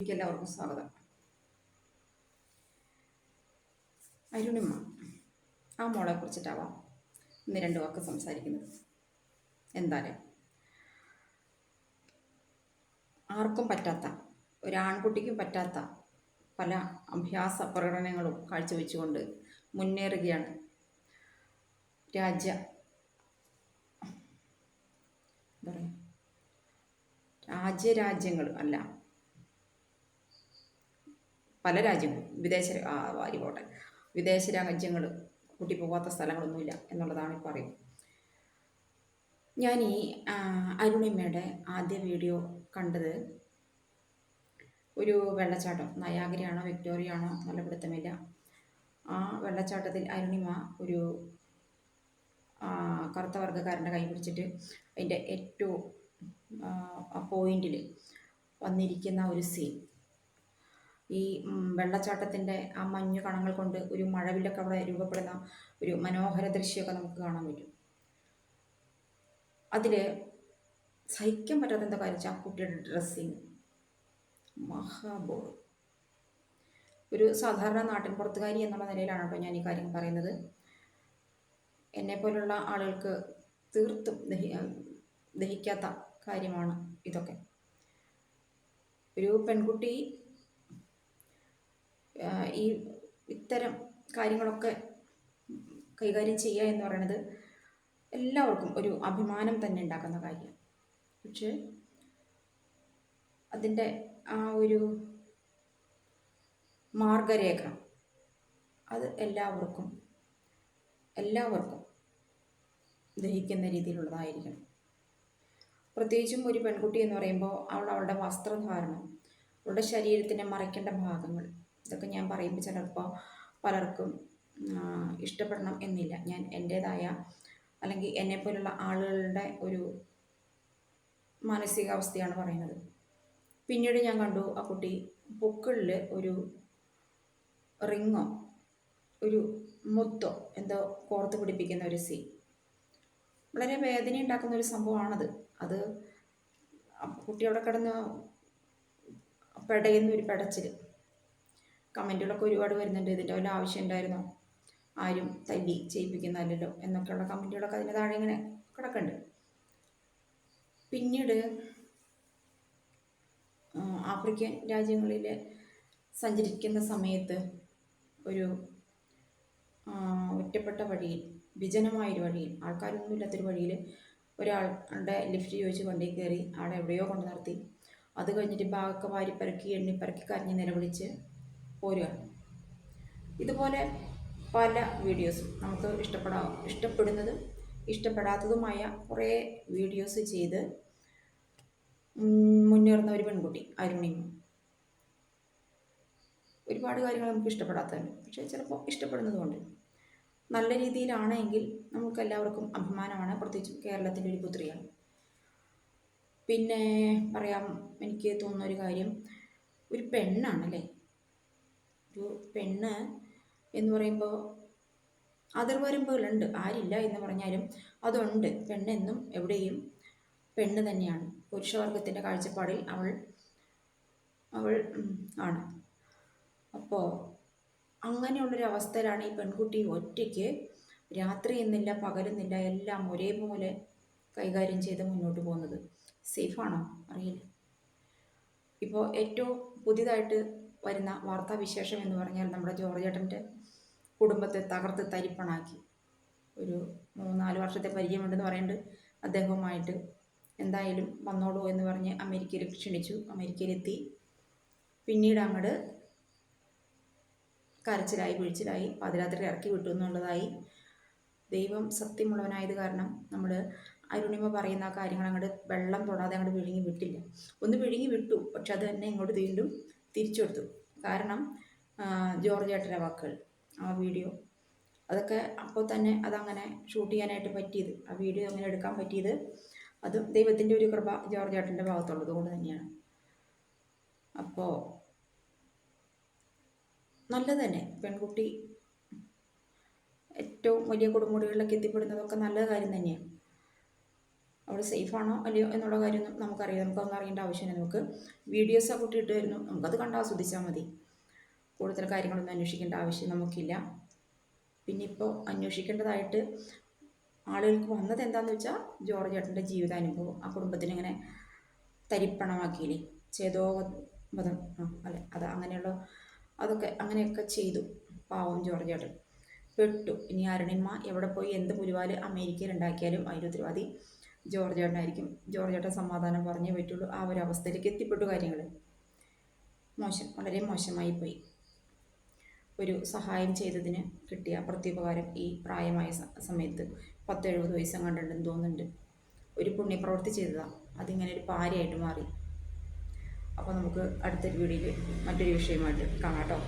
എനിക്ക് എല്ലാവർക്കും സ്വാഗതം. അരുണിമ്മ ആ മോളെ കുറിച്ചിട്ടാവാം ഇന്ന് രണ്ട് വാക്ക് സംസാരിക്കുന്നത്. എന്തായാലും ആർക്കും പറ്റാത്ത ഒരാൺകുട്ടിക്കും പറ്റാത്ത പല അഭ്യാസ പ്രകടനങ്ങളും കാഴ്ചവെച്ചുകൊണ്ട് മുന്നേറുകയാണ് രാജ്യ രാജ്യരാജ്യങ്ങൾ അല്ല പല രാജ്യങ്ങളും വിദേശ ആയിക്കോട്ടെ വിദേശ രാജ്യങ്ങൾ കൂട്ടിപ്പോകാത്ത സ്ഥലങ്ങളൊന്നുമില്ല എന്നുള്ളതാണ് ഇപ്പോൾ അറിയുന്നത് ഞാൻ ഈ അരുണിമയുടെ ആദ്യ വീഡിയോ കണ്ടത് ഒരു വെള്ളച്ചാട്ടം. നയാഗിരിയാണോ വിക്ടോറിയ ആണോ നല്ല പിടുത്തമില്ല. ആ വെള്ളച്ചാട്ടത്തിൽ അരുണിമ ഒരു കറുത്ത വർഗക്കാരന്റെ കൈ പിടിച്ചിട്ട് അതിന്റെ ഏറ്റവും പോയിന്റിൽ വന്നിരിക്കുന്ന ഒരു സീൻ ഈ വെള്ളച്ചാട്ടത്തിന്റെ ആ മഞ്ഞു കണങ്ങൾ കൊണ്ട് ഒരു മഴവില്ലൊക്കെ അവിടെ രൂപപ്പെടുന്ന ഒരു മനോഹര ദൃശ്യമൊക്കെ നമുക്ക് കാണാൻ പറ്റും. അതിൽ സഹിക്കാൻ പറ്റാത്ത എന്താ കാര്യം വെച്ചാൽ ആ കുട്ടിയുടെ ഡ്രസ്സിങ് മഹാബോൾ ഒരു സാധാരണ നാട്ടിൻ പുറത്തുകാരി എന്നുള്ള നിലയിലാണ് കേട്ടോ ഞാൻ ഈ കാര്യം പറയുന്നത്. എന്നെപ്പോലുള്ള ആളുകൾക്ക് തീർത്തും ദഹി ദഹിക്കാത്ത കാര്യമാണ് ഇതൊക്കെ. ഒരു പെൺകുട്ടി ഈ ഇത്തരം കാര്യങ്ങളൊക്കെ കൈകാര്യം ചെയ്യുക എന്ന് പറയുന്നത് എല്ലാവർക്കും ഒരു അഭിമാനം തന്നെ ഉണ്ടാക്കുന്ന കാര്യമാണ് പക്ഷേ അതിന്റെ ആ ഒരു മാർഗരേഖ അത് എല്ലാവർക്കും എല്ലാവർക്കും ദഹിക്കുന്ന രീതിയിലുള്ളതായിരിക്കും പ്രത്യേകിച്ചും ഒരു പെൺകുട്ടി എന്ന് പറയുമ്പോൾ അവൾ അവളുടെ വസ്ത്രധാരണം അവളുടെ ശരീരത്തിനെ മറയ്ക്കേണ്ട ഭാഗങ്ങൾ ഇതൊക്കെ ഞാൻ പറയുമ്പോൾ ചിലപ്പോൾ പലർക്കും ഇഷ്ടപ്പെടണം എന്നില്ല. ഞാൻ എന്റേതായ അല്ലെങ്കിൽ എന്നെപ്പോലുള്ള ആളുകളുടെ ഒരു മാനസികാവസ്ഥയാണ് പറയുന്നത്. പിന്നീട് ഞാൻ കണ്ടു ആ കുട്ടി പൊക്കിളിൽ ഒരു റിങ്ങോ ഒരു മുത്തോ എന്തോ കോർത്ത് പിടിപ്പിക്കുന്ന ഒരു സീൻ. വളരെ വേദന ഉണ്ടാക്കുന്ന ഒരു സംഭവമാണത്. അത് കുട്ടി അവിടെ കിടന്ന് പെടയുന്ന ഒരു പെടച്ചിൽ കമന്റുകളൊക്കെ ഒരുപാട് വരുന്നുണ്ട്. ഇതിന്റെ വല്ല ആവശ്യം ഉണ്ടായിരുന്നോ? ആരും തല്ലി ചെയ്യിപ്പിക്കുന്നതല്ലല്ലോ എന്നൊക്കെയുള്ള കമന്റുകളൊക്കെ അതിന് താഴെ ഇങ്ങനെ കിടക്കുന്നുണ്ട്. പിന്നീട് ആഫ്രിക്കൻ രാജ്യങ്ങളിൽ സഞ്ചരിക്കുന്ന സമയത്ത് ഒരു ഒറ്റപ്പെട്ട വഴിയിൽ വിജനമായൊരു വഴിയിൽ ആൾക്കാരൊന്നും ഇല്ലാത്തൊരു വഴിയിൽ ഒരാളുടെ ലിഫ്റ്റ് ചോദിച്ച് വണ്ടിയിൽ കയറി ആളെ എവിടെയോ കൊണ്ട് നിർത്തി. അത് കഴിഞ്ഞിട്ട് ബാഗൊക്കെ എണ്ണി എണ്ണിപ്പരക്കി കരഞ്ഞ് നിലവിളിച്ച് പോരുക. ഇതുപോലെ പല വീഡിയോസും നമുക്ക് ഇഷ്ടപ്പെടാ ഇഷ്ടപ്പെടുന്നതും ഇഷ്ടപ്പെടാത്തതുമായ കുറേ വീഡിയോസ് ചെയ്ത് മുന്നേറുന്ന ഒരു പെൺകുട്ടി അരുണിമ. ഒരുപാട് കാര്യങ്ങൾ നമുക്ക് ഇഷ്ടപ്പെടാത്തതുണ്ട്. പക്ഷേ ചിലപ്പോൾ ഇഷ്ടപ്പെടുന്നതുകൊണ്ട് നല്ല രീതിയിലാണെങ്കിൽ നമുക്ക് എല്ലാവർക്കും അഭിമാനമാണ്. പ്രത്യേകിച്ചും കേരളത്തിന്റെ ഒരു പുത്രിയാണ്. പിന്നെ പറയാം എനിക്ക് തോന്നുന്ന ഒരു കാര്യം. ഒരു പെണ്ണാണല്ലേ? ഒരു പെണ്ണ് എന്ന് പറയുമ്പോൾ അതിർവരമ്പുകളുണ്ട് ആരില്ല എന്ന് പറഞ്ഞാലും അതുണ്ട്. പെണ്ണെന്നും എവിടെയും പെണ്ണ് തന്നെയാണ്. പുരുഷവർഗത്തിന്റെ കാഴ്ചപ്പാടിൽ അവൾ അവൾ ആണ്. അപ്പോൾ അങ്ങനെയുള്ളൊരു അവസ്ഥയിലാണ് ഈ പെൺകുട്ടി ഒറ്റയ്ക്ക് രാത്രി എന്നില്ല പകരുന്നില്ല എല്ലാം ഒരേപോലെ കൈകാര്യം ചെയ്ത് മുന്നോട്ട് പോകുന്നത്. സേഫാണോ? അറിയില്ല. ഇപ്പോൾ ഏറ്റവും പുതിയതായിട്ട് വരുന്ന വാർത്താവിശേഷം എന്ന് പറഞ്ഞാൽ നമ്മുടെ ജോർജ് ഏട്ടന്റെ കുടുംബത്തെ തകർത്ത് തരിപ്പണാക്കി. ഒരു മൂന്നാൽ വർഷത്തെ പരിചയമുണ്ടെന്ന് പറയുന്നുണ്ട്. അദ്ദേഹവുമായിട്ട് എന്തായാലും വന്നോളൂ എന്ന് പറഞ്ഞ് അമേരിക്കയിൽ ക്ഷണിച്ചു. അമേരിക്കയിലെത്തി. പിന്നീട് അങ്ങോട്ട് കരച്ചിലായി വീഴ്ചിലായി പാതിരാത്രി ഇറക്കി വിട്ടു എന്നുള്ളതായി. ദൈവം സത്യമുള്ളവനായത് കാരണം നമ്മൾ അരുണിമ പറയുന്ന ആ കാര്യങ്ങൾ അങ്ങോട്ട് വെള്ളം തൊടാതെ അങ്ങോട്ട് വിഴുങ്ങി വിട്ടില്ല. ഒന്ന് വിഴുങ്ങി വിട്ടു. പക്ഷെ അത് തന്നെ ഇങ്ങോട്ട് വീണ്ടും തിരിച്ചെടുത്തു കാരണം ആ, ജോർജ് ഏട്ടന്റെ വാക്കുകൾ ആ വീഡിയോ. അതൊക്കെ അപ്പോൾ തന്നെ അതങ്ങനെ ഷൂട്ട് ചെയ്യാനായിട്ട് പറ്റിയത്. ആ വീഡിയോ അങ്ങനെ എടുക്കാൻ പറ്റിയത് അതും ദൈവത്തിന്റെ ഒരു കൃപ ജോർജ് ഏട്ടന്റെ ഭാഗത്തുള്ളത് കൊണ്ട് തന്നെയാണ്. അപ്പോൾ നല്ലത് തന്നെ. പെൺകുട്ടി ഏറ്റവും വലിയ കൊടുമുടികളിലൊക്കെ എത്തിപ്പെടുന്നതൊക്കെ നല്ല കാര്യം തന്നെയാണ്. അവൾ സേഫാണോ അല്ലയോ എന്നുള്ള കാര്യമൊന്നും നമുക്കറിയാം നമുക്കൊന്നും അറിയേണ്ട ആവശ്യമില്ല. നമുക്ക് വീഡിയോസ് കുട്ടി ഇട്ട് തരുന്നു നമുക്കത് കണ്ട് ആസ്വദിച്ചാൽ മതി. കൂടുതൽ കാര്യങ്ങളൊന്നും അന്വേഷിക്കേണ്ട ആവശ്യം നമുക്കില്ല. പിന്നെ ഇപ്പോൾ അന്വേഷിക്കേണ്ടതായിട്ട് ആളുകൾക്ക് വന്നത് എന്താണെന്ന് വെച്ചാൽ ജോർജ് ചേട്ടന്റെ ജീവിതാനുഭവം. ആ കുടുംബത്തിന് ഇങ്ങനെ തരിപ്പണമാക്കിയില്ലേ? ചേതോവധം ആ അല്ലെ? അത് അങ്ങനെയുള്ള അതൊക്കെ അങ്ങനെയൊക്കെ ചെയ്തു. പാവം ജോർജ് ചേട്ടൻ പെട്ടു. ഇനി അരുണിമ്മ എവിടെ പോയി? എന്ത് പുലിവാൽ അമേരിക്കയിൽ ഉണ്ടാക്കിയാലും അതിന്റെ ഉത്തരവാദി ജോർജ് ചേട്ടനായിരിക്കും. ജോർജ് സമാധാനം പറഞ്ഞേ പറ്റുള്ളൂ. ആ ഒരു അവസ്ഥയിലേക്ക് എത്തിപ്പെട്ടു കാര്യങ്ങൾ മോശം. വളരെ മോശമായി പോയി. ഒരു സഹായം ചെയ്തതിന് കിട്ടിയ പ്രത്യുപകാരം ഈ പ്രായമായ സമയത്ത് പത്തെഴുപത് വയസ്സും കണ്ടിട്ടുണ്ടെന്ന് തോന്നുന്നുണ്ട്. ഒരു പുണ്യപ്രവൃത്തി ചെയ്തതാണ് അതിങ്ങനെ ഒരു പാരയായിട്ട് മാറി. അപ്പോൾ നമുക്ക് അടുത്തൊരു വീഡിയോയിൽ മറ്റൊരു വിഷയമായിട്ട് കാണാം കേട്ടോ